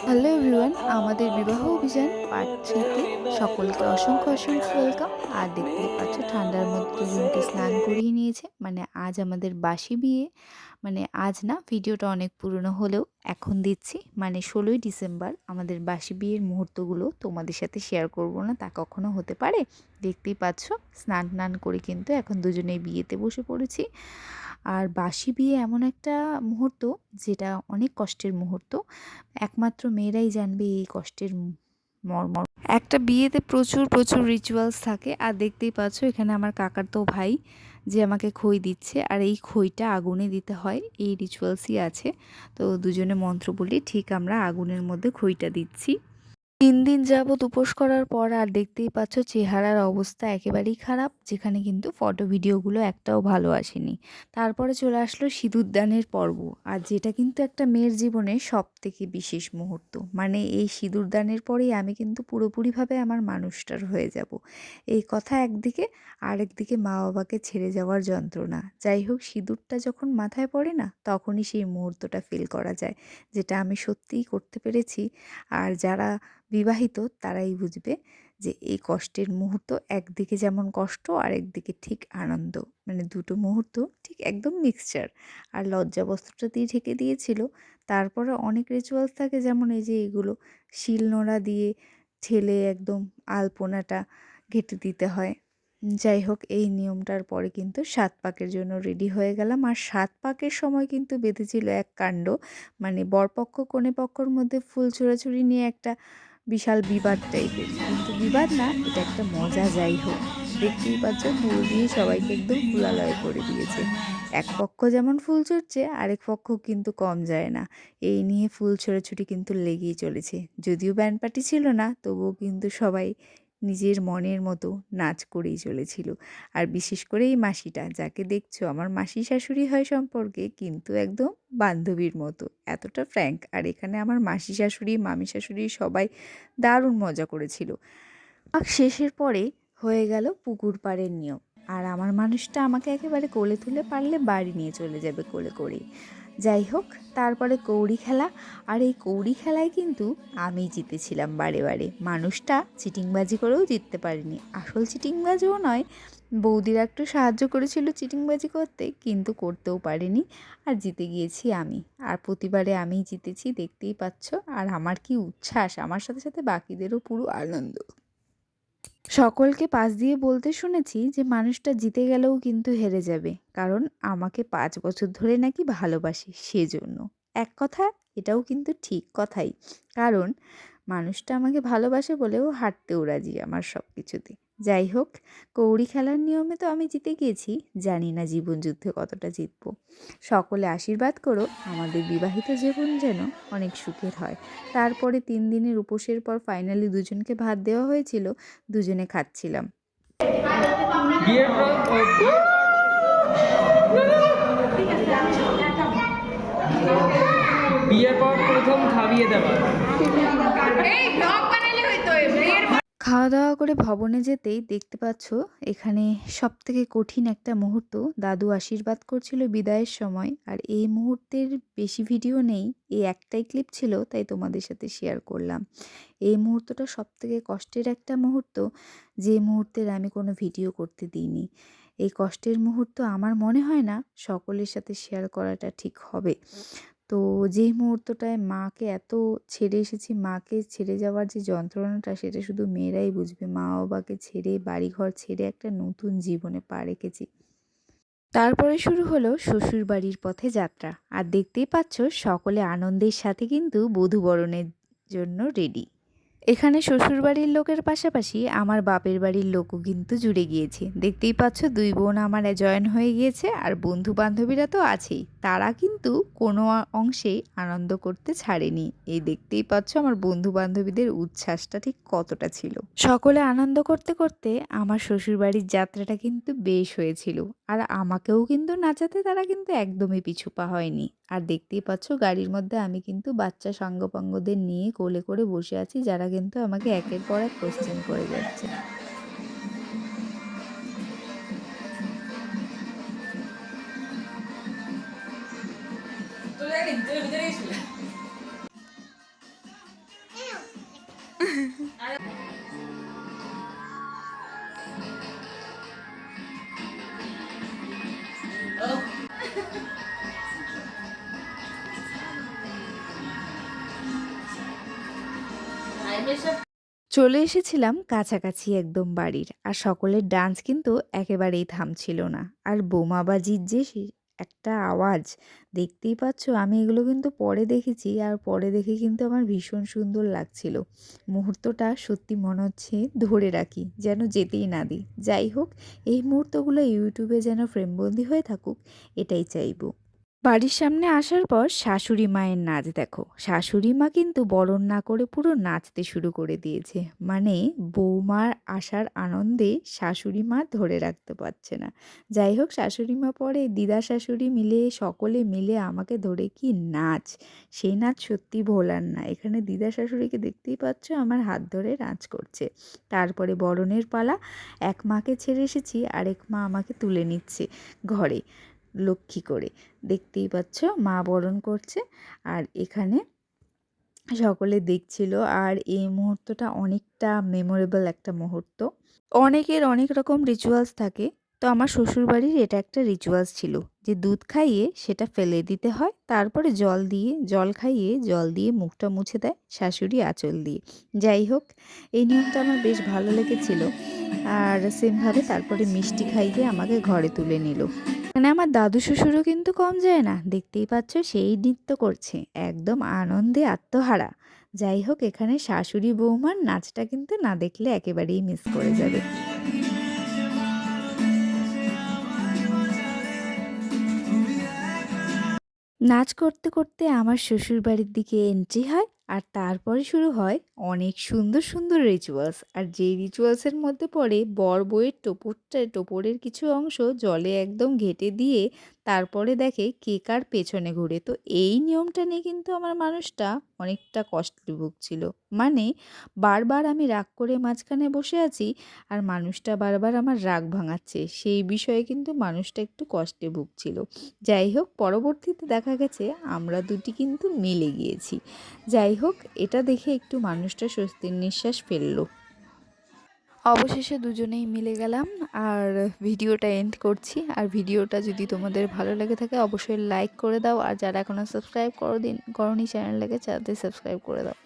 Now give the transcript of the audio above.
Hello everyone আমাদের বিবাহ অভিযান পার্ট থ্রিতে সকলকে অসংখ্য অসংখ্য ওয়েলকাম আর দেখতেই পাচ্ছ, ঠান্ডার মধ্যে দুজনকে স্নান করিয়ে নিয়েছে। মানে আজ আমাদের বাসি বিয়ে। মানে আজ না, ভিডিওটা অনেক পুরনো হলেও এখন দিচ্ছি। মানে ষোলোই ডিসেম্বর আমাদের বাসি বিয়ের মুহূর্তগুলো তোমাদের সাথে শেয়ার করব না, তা কখনো হতে পারে? দেখতেই পাচ্ছ স্নান টান করে কিন্তু এখন দুজনেই বিয়েতে বসে পড়েছি। আর বাসি বিয়ে এমন একটা মুহূর্ত, যেটা অনেক কষ্টের মুহূর্ত। একমাত্র মেয়েরাই জানবে এই কষ্টের মর্ম একটা বিয়েতে প্রচুর প্রচুর রিচুয়ালস থাকে। আর দেখতেই পাচ্ছ, এখানে আমার কাকার তো ভাই যে আমাকে খই দিচ্ছে। আর এই খইটা আগুনে দিতে হয়। এই রিচুয়ালসই আছে। তো দুজনে মন্ত্র বলি, ঠিক আমরা আগুনের মধ্যে খইটা দিচ্ছি। তিন দিন যাবৎ উপোস করার পর আর দেখতেই পাচ্ছ চেহারার অবস্থা একেবারেই খারাপ, যেখানে কিন্তু ফটো ভিডিওগুলো একটাও ভালো আসেনি। তারপরে চলে আসলো সিঁদুরদানের পর্ব, আর যেটা কিন্তু একটা মেয়ের জীবনে সব থেকে বিশেষ মুহূর্ত। মানে এই সিঁদুরদানের পরেই আমি কিন্তু পুরোপুরিভাবে আমার মানুষটার হয়ে যাব। এই কথা একদিকে, আরেকদিকে মা বাবাকে ছেড়ে যাওয়ার যন্ত্রণা। যাই হোক, সিঁদুরটা যখন মাথায় পড়ে না, তখনই সেই মুহূর্তটা ফিল করা যায়, যেটা আমি সত্যিই করতে পেরেছি। আর যারা বিবাহিত তারাই বুঝবে যে এই কষ্টের মুহূর্ত একদিকে যেমন কষ্ট আর একদিকে ঠিক আনন্দ। মানে দুটো মুহূর্ত ঠিক একদম মিক্সচার আর লজ্জা বস্ত্রটা দিয়ে ঢেকে দিয়েছিল। তারপরে অনেক রিচুয়ালস থাকে যেমন এই যে এগুলো শিলনোড়া দিয়ে ঠেলে একদম আলপনাটা ঘেটে দিতে হয়। যাই হোক, এই নিয়মটার পরে কিন্তু সাত পাকের জন্য রেডি হয়ে গেলাম। আর সাত পাকের সময় কিন্তু বেঁধেছিল এক কাণ্ড। মানে বরপক্ষ কনে পক্ষর মধ্যে ফুল ছোড়াছুড়ি নিয়ে একটা বিশাল বিবাদ টাইপের কিন্তু বিবাদ না, এটা একটা মজা যাই হোক দেখতেই পাচ্ছ, ফুল দিয়ে সবাইকে একদম ফুলালয় করে দিয়েছে। এক পক্ষ যেমন ফুল ছুটছে, আরেক পক্ষ কিন্তু কম যায় না। এই নিয়ে ফুল ছোড়াছুটি কিন্তু লেগেই চলেছে। যদিও ব্যান্ড পার্টি ছিল না, তবুও কিন্তু সবাই নিজের মনের মতো নাচ করেই চলেছিল। আর বিশেষ করে এই মাসিটা, যাকে দেখছ, আমার মাসি শাশুড়ি হয় সম্পর্কে কিন্তু একদম বান্ধবীর মতো, এতটা ফ্র্যাঙ্ক আর এখানে আমার মাসি শাশুড়ি, মামি শাশুড়ি সবাই দারুণ মজা করেছিল। আর শেষের পরে হয়ে গেল পুকুর পাড়ের নিয়ম। আর আমার মানুষটা আমাকে একেবারে কোলে তুলে পারলে বাড়ি নিয়ে চলে যাবে কোলে করেই। যাই হোক, তারপরে কৌড়ি খেলা। আর এই কৌড়ি খেলায় কিন্তু আমি জিতেছিলাম বারে বারে। মানুষটা চিটিংবাজি করেও জিততে পারিনি। আসল চিটিংবাজিও নয়, বৌদিরা একটু সাহায্য করেছিল চিটিংবাজি করতে, কিন্তু করতেও পারিনি। আর জিতে গিয়েছি আমি। আর প্রতিবারে আমি জিতেছি, দেখতেই পাচ্ছ। আর আমার কি উচ্ছ্বাস, আমার সাথে সাথে বাকিদেরও পুরো আনন্দ। সকলকে পাশ দিয়ে বলতে শুনেছি যে মানুষটা জিতে গেলেও কিন্তু হেরে যাবে। কারণ আমাকে পাঁচ বছর ধরে নাকি ভালোবাসে সেজন্য। এক কথা, এটাও কিন্তু ঠিক কথাই। কারণ মানুষটা আমাকে ভালোবাসে বলেও হাঁটতেও রাজি আমার সব কিছুতে যাই হোক, কৌড়ি খেলার নিয়মে তো আমি জিতে গিয়েছি, জানি না জীবন যুদ্ধে কতটা জিতবো। সকলে আশীর্বাদ করো, আমাদের বিবাহিত জীবন যেন অনেক সুখের হয়। তারপরে তিন দিনের উপোসের পর ফাইনালি দুজনকে ভাত দেওয়া হয়েছিল, দুজনে খাচ্ছিলাম। বিয়ের পর প্রথম খাইয়ে দেওয়া। খাওয়া দাওয়া করে ভবনে যেতেই দেখতে পাচ্ছ, এখানে সব থেকে কঠিন একটা মুহূর্ত। দাদু আশীর্বাদ করছিল বিদায়ের সময়, আর এই মুহূর্তের বেশি ভিডিও নেই, এই একটাই ক্লিপ ছিল, তাই তোমাদের সাথে শেয়ার করলাম। এই মুহূর্তটা সব থেকে কষ্টের একটা মুহূর্ত, যে মুহূর্তের আমি কোনো ভিডিও করতে দিইনি। এই কষ্টের মুহূর্ত আমার মনে হয় না সকলের সাথে শেয়ার করাটা ঠিক হবে। তো যেই মুহূর্তটায় মাকে এত ছেড়ে এসেছি, মাকে ছেড়ে যাওয়ার যে যন্ত্রণাটা, সেটা শুধু মেয়েরাই বুঝবে। মা বাবাকে ছেড়ে, বাড়িঘর ছেড়ে একটা নতুন জীবনে পা রেখেছি। তারপরে শুরু হলো শ্বশুর বাড়ির পথে যাত্রা। আর দেখতেই পাচ্ছ, সকলে আনন্দের সাথে কিন্তু বধূবরণের জন্য রেডি এখানে শ্বশুরবাড়ির লোকের পাশাপাশি আমার বাপের বাড়ির লোকও কিন্তু জুড়ে গিয়েছে। দেখতেই পাচ্ছ, দুই বোন আমার জয়েন হয়ে গিয়েছে, আর বন্ধু বান্ধবীরা তো আছেই। তারা কিন্তু কোনো অংশেই আনন্দ করতে ছাড়েনি। এই দেখতেই পাচ্ছ আমার বন্ধু বান্ধবীদের উচ্ছ্বাসটা ঠিক কতটা ছিল। সকলে আনন্দ করতে করতে আমার শ্বশুরবাড়ির যাত্রাটা কিন্তু বেশ হয়েছিল। আর আমাকেও কিন্তু নাচাতে তারা কিন্তু একদমই পিছু পা হয়নি। আর দেখতেই পাচ্ছ গাড়ির মধ্যে আমি কিন্তু বাচ্চা সাঙ্গপাঙ্গদের নিয়ে কোলে করে বসে আছি, যারা কিন্তু আমাকে একের পর এক কোশ্চেন করে যাচ্ছে। চলে এসেছিলাম কাছাকাছি একদম বাড়ির, আর সকলের ডান্স কিন্তু একেবারেই থামছিল না। আর বোমাবাজির যে একটা আওয়াজ, দেখতেই পাচ্ছ আমি এগুলো কিন্তু পরে দেখেছি, আর পরে দেখে কিন্তু আমার ভীষণ সুন্দর লাগছিল। মুহূর্তটা সত্যি মনে হচ্ছে ধরে রাখি, যেন যেতেই না দিই। যাই হোক, এই মুহূর্তগুলো ইউটিউবে যেন ফ্রেমবন্দি হয়ে থাকুক, এটাই চাইব। বাড়ির সামনে আসার পর শাশুড়ি মায়ের নাচ দেখো। শাশুড়ি মা কিন্তু বরণ না করে পুরো নাচতে শুরু করে দিয়েছে। মানে বৌমার আসার আনন্দে শাশুড়ি মা ধরে রাখতে পারছে না। যাই হোক, শাশুড়ি মা পরে দিদা শাশুড়ি মিলে, সকলে মিলে আমাকে ধরে কি নাচ? সেই নাচ সত্যি ভোলার না। এখানে দিদা শাশুড়িকে দেখতেই পাচ্ছ আমার হাত ধরে নাচ করছে। তারপরে বরণের পালা, এক মাকে ছেড়ে এসেছি, আরেক মা আমাকে তুলে নিচ্ছে ঘরে। লক্ষ্মী করে। দেখতেই পাচ্ছ, মা বরণ করছে আর এখানে সকলে দেখছিল আর এই মুহূর্তটা অনেকটা মেমোরেবল একটা মুহূর্ত। অনেকের অনেক রকম রিচুয়ালস থাকে। তো আমার শ্বশুরবাড়ির এটা একটা রিচুয়ালস ছিল যে দুধ খাইয়ে সেটা ফেলে দিতে হয়, তারপরে জল দিয়ে, জল খাইয়ে জল দিয়ে মুখটা মুছে দেয়, শাশুড়ি আঁচল দিয়ে। যাই হোক, এই নিয়মটা আমার বেশ ভালো লেগেছিল আর সেমভাবে তারপরে মিষ্টি খাইয়ে আমাকে ঘরে তুলে নিল। মানে আমার দাদু শ্বশুরও কিন্তু কম যায় না, দেখতেই পাচ্ছ সেই নৃত্য করছে, একদম আনন্দে আত্মহারা। যাই হোক, এখানে শাশুড়ি বৌমার নাচটা কিন্তু না দেখলে একেবারেই মিস করে যাবে। নাচ করতে করতে আমার শ্বশুর বাড়ির দিকে এন্ট্রি হয় আর তারপরে শুরু হয় অনেক সুন্দর সুন্দর রিচুয়ালস আর যেই রিচুয়ালসের মধ্যে পড়ে বর বইয়ের টোপরটায় টোপরের কিছু অংশ জলে একদম ঘেটে দিয়ে তারপরে দেখে কে কার পেছনে ঘুরে। তো এই নিয়মটা নিয়ে কিন্তু আমার মানুষটা অনেকটা কষ্টে ভুগছিল মানে বারবার আমি রাগ করে মাঝখানে বসে আছি আর মানুষটা বারবার আমার রাগ ভাঙাচ্ছে। সেই বিষয়ে কিন্তু মানুষটা একটু কষ্টে ভুগছিল যাই হোক, পরবর্তীতে দেখা গেছে আমরা দুটি কিন্তু মিলে গিয়েছি। যাই হোক, এটা দেখে একটু মানুষটা স্বস্তির নিঃশ্বাস ফেলল। অবশেষে দুজনেই মিলে গেলাম আর ভিডিওটা এন্ড করছি। আর ভিডিওটা যদি তোমাদের ভালো লেগে থাকে, অবশ্যই লাইক করে দাও। আর যারা এখনও সাবস্ক্রাইব করো দিন করনি চ্যানেলটাকে তাদের সাবস্ক্রাইব করে দাও।